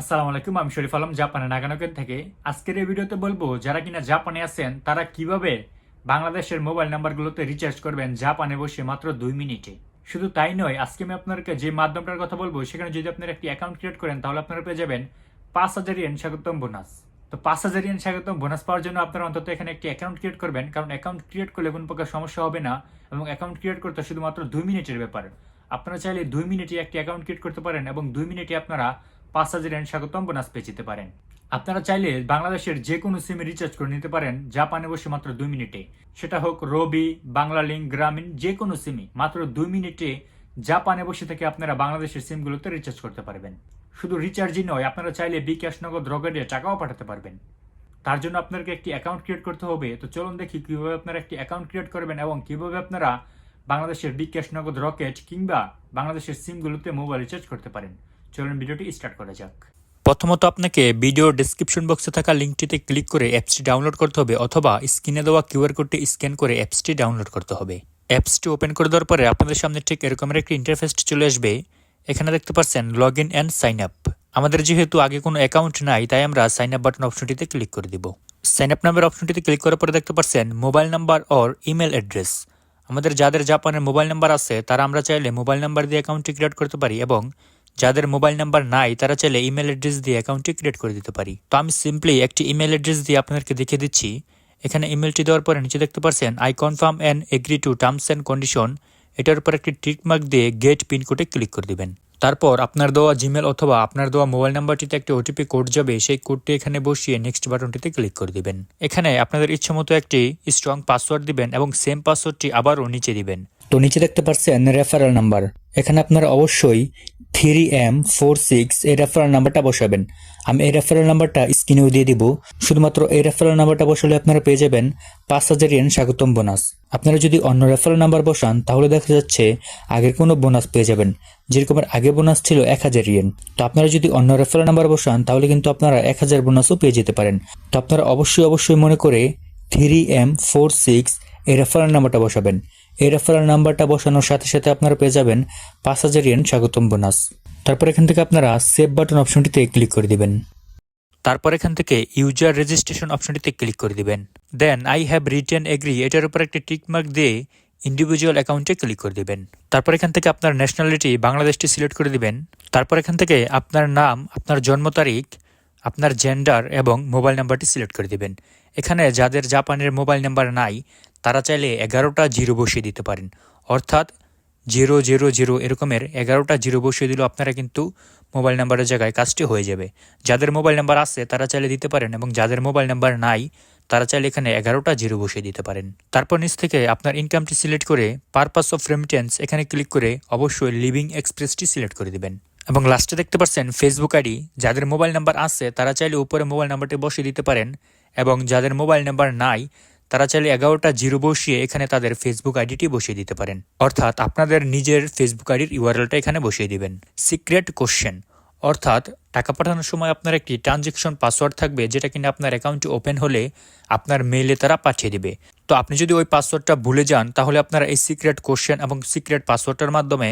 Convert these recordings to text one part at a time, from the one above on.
আসসালামু আলাইকুম, আমি শরীফ আলম জাপানে নাগানোকেন থেকে। আজকের এই ভিডিওতে বলব, যারা কিনা জাপানে আছেন, তারা কীভাবে বাংলাদেশের মোবাইল নাম্বারগুলোতে রিচার্জ করবেন জাপানে বসে মাত্র দুই মিনিটে? শুধু তাই নয়, আজকে আমি আপনাকে যে মাধ্যমটার কথা বলব, সেখানে যদি আপনারা একটি অ্যাকাউন্ট ক্রিয়েট করেন, তাহলে আপনারা পেয়ে যাবেন পাঁচ হাজার ইয়েন স্বাগতম বোনাস তো পাঁচ হাজার ইয়েন স্বাগতম বোনাস পাওয়ার জন্য আপনারা অন্তত এখানে একটি অ্যাকাউন্ট ক্রিয়েট করবেন, কারণ অ্যাকাউন্ট ক্রিয়েট করলে কোনো প্রকার সমস্যা হবে না, এবং অ্যাকাউন্ট ক্রিয়েট করতে শুধুমাত্র দুই মিনিটের ব্যাপার। আপনারা চাইলে দুই মিনিটে একটি অ্যাকাউন্ট ক্রিয়েট করতে পারেন, এবং দুই মিনিটে আপনারা পাঁচ হাজার ইয়েন স্বাগতম বোনাস পেয়ে যেতে পারেন। আপনারা চাইলে বাংলাদেশের যে কোনো সিমে রিচার্জ করে নিতে পারেন, জাপানে বসে মাত্র দুই মিনিটে। সেটা হোক রবি বাংলা লিঙ্ক গ্রামীণ যে কোনো সিমে। মাত্র দুই মিনিটে জাপানে বসে থেকে আপনারা বাংলাদেশের সিমগুলোতে রিচার্জ করতে পারবেন। শুধু রিচার্জই নয়, আপনারা চাইলে বিকাশ নগদ রকেটে টাকাও পাঠাতে পারবেন। তার জন্য আপনাকে একটি অ্যাকাউন্ট ক্রিয়েট করতে হবে। তো চলুন দেখি কীভাবে আপনারা একটি অ্যাকাউন্ট ক্রিয়েট করবেন এবং কীভাবে আপনারা বাংলাদেশের বিকাশ নগদ রকেট কিংবা বাংলাদেশের সিমগুলোতে মোবাইল রিচার্জ করতে পারেন। চলুন ভিডিওটি স্টার্ট করা যাক। প্রথমত আপনাকে ভিডিও ডেসক্রিপশন বক্সে থাকা লিঙ্কটিতে ক্লিক করে অ্যাপসটি ডাউনলোড করতে হবে অথবা স্ক্রিনে দেওয়া কিউআর কোডটি স্ক্যান করে অ্যাপসটি ডাউনলোড করতে হবে। অ্যাপসটি ওপেন করে দেওয়ার পরে আপনাদের সামনে ঠিক এরকমের একটি ইন্টারফেস চলে আসবে। এখানে দেখতে পাচ্ছেন log in and sign up আমাদের যেহেতু আগে কোনো অ্যাকাউন্ট নাই, তাই আমরা সাইন আপ বাটন অপশনটিতে ক্লিক করে দিব। সাইন আপ নামের অপশনটিতে ক্লিক করার পরে দেখতে পাচ্ছেন mobile number or email address আমাদের যাদের জাপানের মোবাইল নাম্বার আছে, তারা আমরা চাইলে মোবাইল নাম্বার দিয়ে অ্যাকাউন্টটি ক্রিয়েট করতে পারি এবং যাদের মোবাইল নাম্বার নাই, তারা চাইলে ইমেল অ্যাড্রেস দিয়ে অ্যাকাউন্টটি ক্রিয়েট করে দিতে পারি। তো আমি সিম্পলি একটি ইমেল অ্যাড্রেস দিয়ে আপনাদেরকে দেখিয়ে দিচ্ছি। এখানে ইমেলটি দেওয়ার পরে নিচে দেখতে পাচ্ছেন I confirm and agree to terms and condition এটার উপর একটি টিক মার্ক দিয়ে গেট পিনকোডে ক্লিক করে দিবেন। তারপর আপনার দেওয়া জিমেল অথবা আপনার দেওয়া মোবাইল নাম্বারটিতে একটি ওটিপি কোড যাবে, সেই কোডটি এখানে বসিয়ে নেক্সট বাটনটিতে ক্লিক করে দিবেন। এখানে আপনাদের ইচ্ছে মতো একটি স্ট্রং পাসওয়ার্ড দিবেন এবং সেম পাসওয়ার্ডটি আবারও নিচে দিবেন। তো নিচে দেখতে পাচ্ছেন রেফারেল নাম্বার এখানে আপনারা অবশ্যই থ্রি এম ফোর সিক্স এই রেফারেল নাম্বারটা বসাবেন। আমি এই রেফারেল নাম্বারটা স্ক্রিনেও দিয়ে দিব। শুধুমাত্র এই রেফারেল নাম্বারটা বসালে আপনারা পেয়ে যাবেন পাঁচ হাজার ইয়েন স্বাগতম বোনাস আপনারা যদি অন্য রেফারেল নাম্বার বসান, তাহলে দেখা যাচ্ছে আগের কোনো বোনাস পেয়ে যাবেন। যেরকমের আগে বোনাস ছিল এক হাজার ইয়েন তো আপনারা যদি অন্য রেফারেল নাম্বার বসান, তাহলে কিন্তু আপনারা এক হাজার বোনাসও পেয়ে যেতে পারেন। তো আপনারা অবশ্যই অবশ্যই মনে করে থ্রি এম ফোর সিক্স এই রেফারেল নাম্বারটা বসাবেন। এই রেফারেল নাম্বারটা বসানোর সাথে সাথে আপনারা পেয়ে যাবেন পাঁচ হাজার ইয়েন স্বাগতম বোনাস তারপর এখান থেকে আপনারা সেভ বাটন অপশনটিতে ক্লিক করে দিবেন। তারপর এখান থেকে ইউজার রেজিস্ট্রেশন অপশনটিতে ক্লিক করে দিবেন। Then I have written agree এটার উপর একটি টিকমার্ক দিয়ে ইন্ডিভিজুয়াল অ্যাকাউন্টে ক্লিক করে দিবেন। তারপর এখান থেকে আপনার ন্যাশনালিটি বাংলাদেশটি সিলেক্ট করে দিবেন। তারপর এখান থেকে আপনার নাম, আপনার জন্ম তারিখ আপনার জেন্ডার এবং মোবাইল নাম্বারটি সিলেক্ট করে দেবেন। এখানে যাদের জাপানের মোবাইল নাম্বার নাই, তারা চাইলে এগারোটা জিরো বসিয়ে দিতে পারেন। অর্থাৎ জিরো জিরো জিরো এরকমের এগারোটা জিরো বসিয়ে দিলেও আপনারা কিন্তু মোবাইল নাম্বারের জায়গায় কাজটি হয়ে যাবে। যাদের মোবাইল নাম্বার আছে, তারা চাইলে দিতে পারেন এবং যাদের মোবাইল নাম্বার নাই, তারা চাইলে এখানে এগারোটা জিরো বসিয়ে দিতে পারেন। তারপর নিচ থেকে আপনার ইনকামটি সিলেক্ট করে পারপাস অফ রেমিটেন্স এখানে ক্লিক করে অবশ্যই লিভিং এক্সপ্রেসটি সিলেক্ট করে দিবেন। এবং লাস্টে দেখতে পাচ্ছেন ফেসবুক আইডি, যাদের মোবাইল নাম্বার আছে, তারা চাইলে উপরে মোবাইল নাম্বারটি বসিয়ে দিতে পারেন এবং যাদের মোবাইল নাম্বার নাই, তারা চাইলে এগারোটা জিরো বসিয়ে এখানে তাদের ফেসবুক আইডিটি বসিয়ে দিতে পারেন। অর্থাৎ আপনাদের নিজের ফেসবুক আইডির ইউআরএলটা এখানে বসিয়ে দিবেন। সিক্রেট কোশ্চেন অর্থাৎ টাকা পাঠানোর সময় আপনার একটি ট্রানজেকশন পাসওয়ার্ড থাকবে, যেটা কিনা আপনার অ্যাকাউন্টটি ওপেন হলে আপনার মেইলে তারা পাঠিয়ে দিবে। তো আপনি যদি ওই পাসওয়ার্ডটা ভুলে যান, তাহলে আপনারা এই সিক্রেট কোশ্চেন এবং সিক্রেট পাসওয়ার্ডটার মাধ্যমে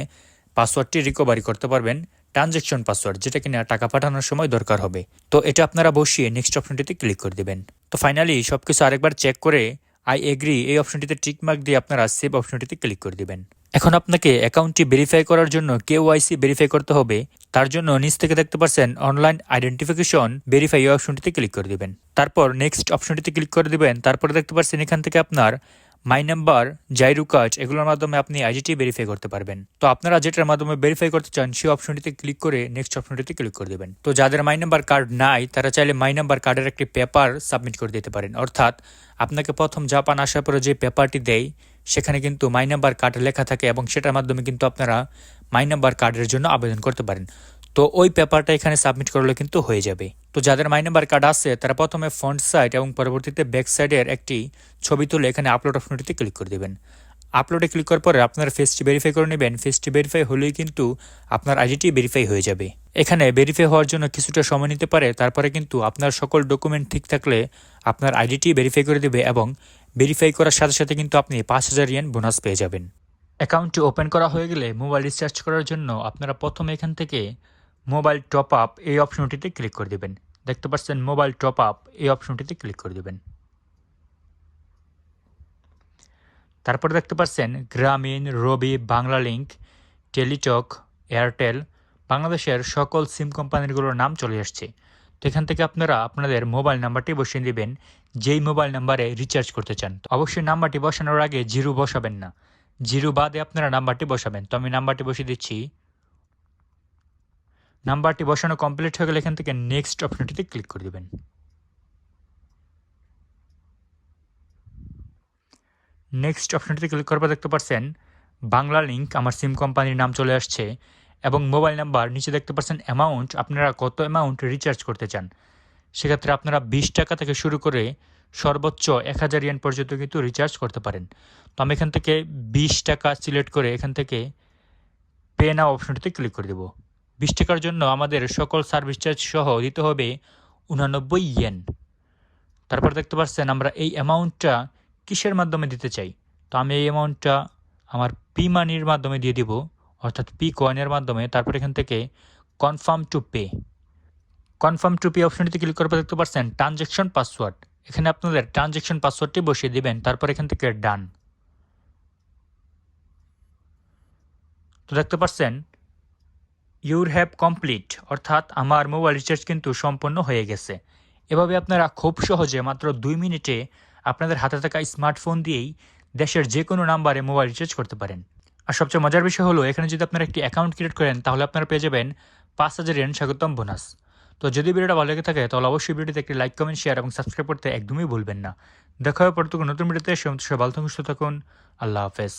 পাসওয়ার্ডটি রিকভারি করতে পারবেন ট্রানজেকশন পাসওয়ার্ড যেটা কিনা টাকা পাঠানোর সময় দরকার হবে। তো এটা আপনারা বসিয়ে নেক্সট অপশনটিতে ক্লিক করে দেবেন। তো ফাইনালি সব কিছু আরেকবার চেক করে আই এগ্রি এই অপশনটিতে টিক মার্ক দিয়ে আপনারা সেভ অপশনটিতে ক্লিক করে দিবেন। এখন আপনাকে অ্যাকাউন্টটি ভেরিফাই করার জন্য কেওয়াইসি ভেরিফাই করতে হবে। তার জন্য নিচ থেকে দেখতে পাচ্ছেন অনলাইন আইডেন্টিফিকেশন ভেরিফাই এই অপশনটিতে ক্লিক করে দিবেন। তারপর নেক্সট অপশনটিতে ক্লিক করে দিবেন। তারপরে দেখতে পাচ্ছেন এখান থেকে আপনার মাই নাম্বার জাইরু কার্ড এগুলোর মাধ্যমে আপনি আইডিটি ভেরিফাই করতে পারবেন। তো আপনারা যেটার মাধ্যমে ভেরিফাই করতে চান, সেই অপশনটিতে ক্লিক করে নেক্সট অপশনটিতে ক্লিক করে দেবেন। তো যাদের মাই নাম্বার কার্ড নাই, তারা চাইলে মাই নাম্বার কার্ডের একটি পেপার সাবমিট করে দিতে পারেন। অর্থাৎ আপনাকে প্রথম জাপান আসার পরে যে পেপারটি দেয়, সেখানে কিন্তু মাই নাম্বার কার্ড লেখা থাকে এবং সেটার মাধ্যমে কিন্তু আপনারা মাই নাম্বার কার্ডের জন্য আবেদন করতে পারেন। তো ওই পেপারটা এখানে সাবমিট করলে কিন্তু হয়ে যাবে। তো যাদের মাই নাম্বার কার্ড আছে, তারা প্রথমে ফ্রন্ট সাইড এবং পরবর্তীতে ব্যাক সাইডের একটি ছবি তুলে এখানে আপলোড অপশনটিতে ক্লিক করে দেবেন। আপলোডে ক্লিক করার পরে আপনার ফেসটি ভেরিফাই করে নেবেন। ফেসটি ভেরিফাই হলেই কিন্তু আপনার আইডিটি ভেরিফাই হয়ে যাবে। এখানে ভেরিফাই হওয়ার জন্য কিছুটা সময় নিতে পারে, তারপরে কিন্তু আপনার সকল ডকুমেন্ট ঠিক থাকলে আপনার আইডিটি ভেরিফাই করে দেবে এবং ভেরিফাই করার সাথে সাথে কিন্তু আপনি পাঁচ হাজার ইয়েন বোনাস পেয়ে যাবেন। অ্যাকাউন্টটি ওপেন করা হয়ে গেলে মোবাইল রিচার্জ করার জন্য আপনারা প্রথমে এখান থেকে মোবাইল টপ আপ এই অপশনটিতে ক্লিক করে দেবেন। দেখতে পাচ্ছেন মোবাইল টপ আপ এই অপশনটিতে ক্লিক করে দেবেন। তারপর দেখতে পাচ্ছেন Grameen Robi Banglalink Teletalk, Airtel, বাংলাদেশের সকল সিম কোম্পানিগুলোর নাম চলে আসছে। তো এখান থেকে আপনারা আপনাদের মোবাইল নাম্বারটি বসিয়ে দিবেন, যেই মোবাইল নাম্বারে রিচার্জ করতে চান। তো অবশ্যই নাম্বারটি বসানোর আগে জিরো বসাবেন না। জিরো বাদে আপনারা নাম্বারটি বসাবেন। তো আমি নাম্বারটি বসিয়ে দিচ্ছি নাম্বারটি বসানো কমপ্লিট হয়ে গেলে এখান থেকে নেক্সট অপশনটিতে ক্লিক করে দেবেন। নেক্সট অপশনটিতে ক্লিক করার পর দেখতে পাচ্ছেন বাংলা লিঙ্ক আমার সিম কোম্পানির নাম চলে আসছে এবং মোবাইল নাম্বার নিচে দেখতে পাচ্ছেন অ্যামাউন্ট আপনারা কত অ্যামাউন্ট রিচার্জ করতে চান? সেক্ষেত্রে আপনারা বিশ টাকা থেকে শুরু করে সর্বোচ্চ এক হাজার ইয়ান পর্যন্ত কিন্তু রিচার্জ করতে পারেন। তো আমি এখান থেকে বিশ টাকা সিলেক্ট করে এখান থেকে পে নাও অপশনটিতে ক্লিক করে দেবো। বিশ টাকার জন্য আমাদের সকল সার্ভিস চার্জ সহ দিতে হবে উনানব্বই ইয়েন তারপর দেখতে পাচ্ছেন আমরা এই অ্যামাউন্টটা কিসের মাধ্যমে দিতে চাই? তো আমি এই অ্যামাউন্টটা আমার পি মানির মাধ্যমে দিয়ে দিব, অর্থাৎ পি কয়েনের মাধ্যমে। তারপর এখান থেকে confirm to pay confirm to pay অপশনটিতে ক্লিক পর দেখতে পাচ্ছেন ট্রানজ্যাকশন পাসওয়ার্ড এখানে আপনাদের ট্রানজ্যাকশন পাসওয়ার্ডটি বসিয়ে দিবেন, তারপর এখান থেকে ডান তো দেখতে পাচ্ছেন ইউর হ্যাভ কমপ্লিট অর্থাৎ আমার মোবাইল রিচার্জ কিন্তু সম্পন্ন হয়ে গেছে। এভাবে আপনারা খুব সহজে মাত্র দুই মিনিটে আপনাদের হাতে থাকা স্মার্টফোন দিয়েই দেশের যে কোনো নাম্বারে মোবাইল রিচার্জ করতে পারেন। আর সবচেয়ে মজার বিষয় হলো, এখানে যদি আপনারা একটি অ্যাকাউন্ট ক্রিয়েট করেন, তাহলে আপনারা পেয়ে যাবেন পাঁচ হাজার এন স্বাগতম বোনাস তো যদি ভিডিওটা ভালো লেগে থাকে, তাহলে অবশ্যই ভিডিওতে একটি লাইক কমেন্ট শেয়ার এবং সাবস্ক্রাইব করতে একদমই ভুলবেন না। দেখা হবে কোনো নতুন ভিডিওতে, সে ভালো থাকুন, সুস্থ থাকুন। আল্লাহ হাফেজ।